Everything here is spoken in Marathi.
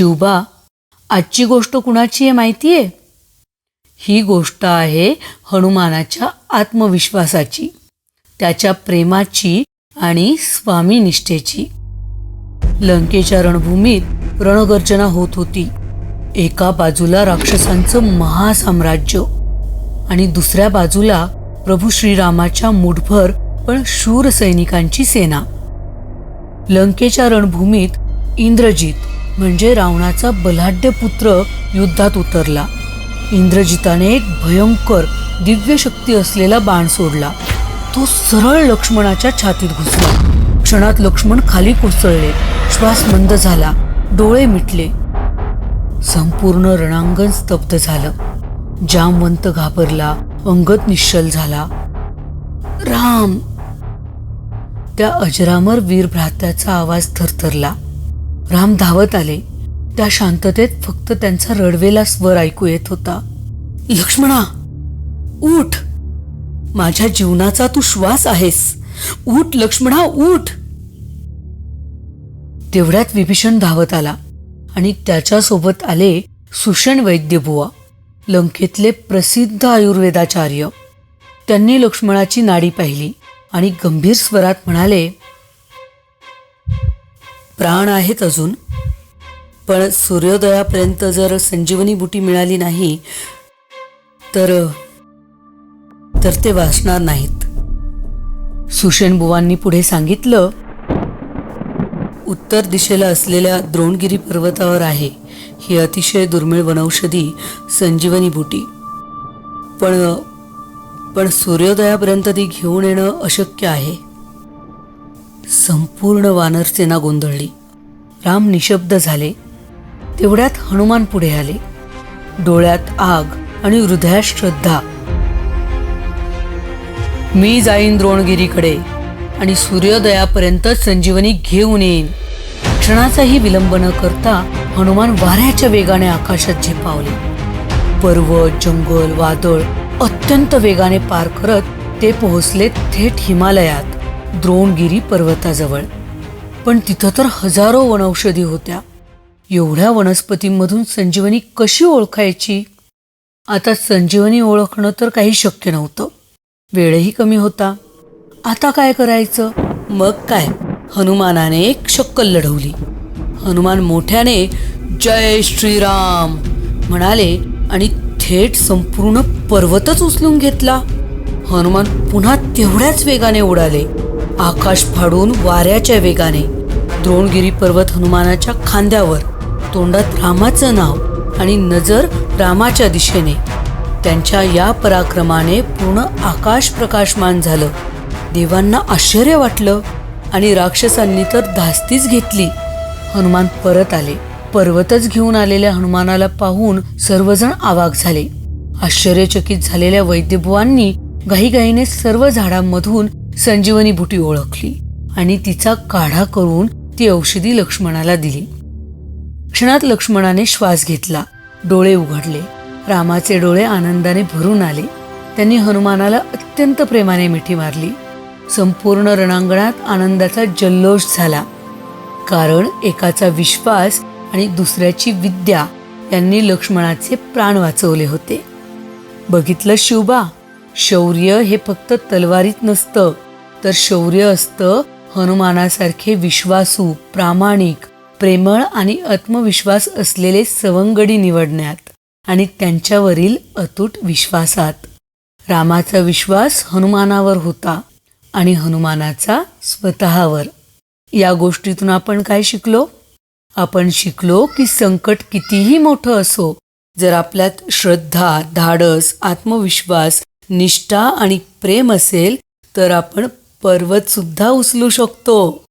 शिवबा आजची गोष्ट कुणाची आहे माहिती आहे ही गोष्ट आहे हनुमानाच्या आत्मविश्वासाची त्याच्या प्रेमाची आणि स्वामीनिष्ठेची लंकेच्या रणभूमीत रणगर्जना होत होती. एका बाजूला राक्षसांचं महासाम्राज्य आणि दुसऱ्या बाजूला प्रभू श्रीरामाच्या मुठभर पण शूर सैनिकांची सेना. लंकेच्या रणभूमीत इंद्रजीत म्हणजे रावणाचा बलाढ्य पुत्र युद्धात उतरला. इंद्रजिताने एक भयंकर दिव्य शक्ती असलेला बाण सोडला. तो सरळ लक्ष्मणाच्या छातीत घुसला. क्षणात लक्ष्मण खाली कोसळले. श्वास मंद झाला. डोळे मिटले. संपूर्ण रणांगण स्तब्ध झालं. जामवंत घाबरला. अंगत निश्चल झाला. राम! त्या अजरामर वीर भ्रात्याचा आवाज थरथरला. राम धावत आले. त्या शांततेत फक्त त्यांचा रडवेला स्वर ऐकू येत होता. लक्ष्मणा उठ. माझ्या जीवनाचा तू श्वास आहेस. उठ लक्ष्मणा उठ. तेवढ्यात विभीषण धावत आला आणि त्याच्यासोबत आले सुषण वैद्यबुवा लंकेतले प्रसिद्ध आयुर्वेदाचार्य. त्यांनी लक्ष्मणाची नाडी पाहिली आणि गंभीर स्वरात म्हणाले प्राण आहेत अजून. पण सूर्योदयापर्यंत जर संजीवनी बुटी मिळाली नाही तर तर ते वाचणार नाहीत. सुषेण बुवांनी पुढे सांगितलं उत्तर दिशेला असलेल्या द्रोणगिरी पर्वतावर आहे. ही अतिशय दुर्मिळ वनौषधी संजीवनी बुटी. पण पण सूर्योदयापर्यंत ती घेऊन येणं अशक्य आहे. संपूर्ण वानरसेना गोंधळली. राम निशब्द झाले. तेवढ्यात हनुमान पुढे आले. डोळ्यात आग आणि हृदयात श्रद्धा. मी जाईन द्रोणगिरीकडे आणि सूर्योदयापर्यंत संजीवनी घेऊन येईन. क्षणाचाही विलंब न करता हनुमान वाऱ्याच्या वेगाने आकाशात झेपावले. पर्वत जंगल वादळ अत्यंत वेगाने पार करत ते पोहोचले थेट हिमालयात. द्रोणगिरी पर्वताजवळ. पण तिथं तर हजारो वनौषधी होत्या. एवढ्या वनस्पतींमधून संजीवनी कशी ओळखायची? आता संजीवनी ओळखणं तर काही शक्य नव्हतं. वेळही कमी होता. आता काय करायचं? मग काय? हनुमानाने एक शक्कल लढवली. हनुमान मोठ्याने जय श्रीराम! म्हणाले आणि थेट संपूर्ण पर्वतच उचलून घेतला. हनुमान पुन्हा तेवढ्याच वेगाने उडाले. आकाश फाडून वाऱ्याच्या वेगाने द्रोणगिरी पर्वत हनुमानाच्या खांद्यावर तोंडात रामाचं नाव आणि नजर रामाच्या दिशेने. त्यांच्या या पराक्रमाने पूर्ण आकाश प्रकाशमान झालं. देवांना आश्चर्य वाटलं आणि राक्षसांनी तर धास्तीच घेतली. हनुमान परत आले. पर्वतच घेऊन आलेल्या हनुमानाला पाहून सर्वजण आवाक झाले. आश्चर्यचकित झालेल्या वैद्यभुवांनी घाईघाईने सर्व झाडांमधून संजीवनी बुटी ओळखली आणि तिचा काढा करून ती औषधी लक्ष्मणाला दिली. क्षणात लक्ष्मणाने श्वास घेतला डोळे उघडले. रामाचे डोळे आनंदाने भरून आले. त्यांनी हनुमानाला अत्यंत प्रेमाने मिठी मारली. संपूर्ण रणांगणात आनंदाचा जल्लोष झाला. कारण एकाचा विश्वास आणि दुसऱ्याची विद्या यांनी लक्ष्मणाचे प्राण वाचवले होते. बघितलं शिवबा? शौर्य हे फक्त तलवारीत नसतं तर शौर्य असतं हनुमानासारखे विश्वासू प्रामाणिक प्रेमळ आणि आत्मविश्वास असलेले सवंगडी निवडण्यात आणि त्यांच्यावरील अतूट विश्वासात. रामाचा विश्वास हनुमानावर होता आणि हनुमानाचा स्वतःवर. या गोष्टीतून आपण काय शिकलो? आपण शिकलो की संकट कितीही मोठं असो जर आपल्यात श्रद्धा धाडस आत्मविश्वास निष्ठा आणि प्रेम असेल तर आपण पर्वत सुद्धा उचलू शकतो.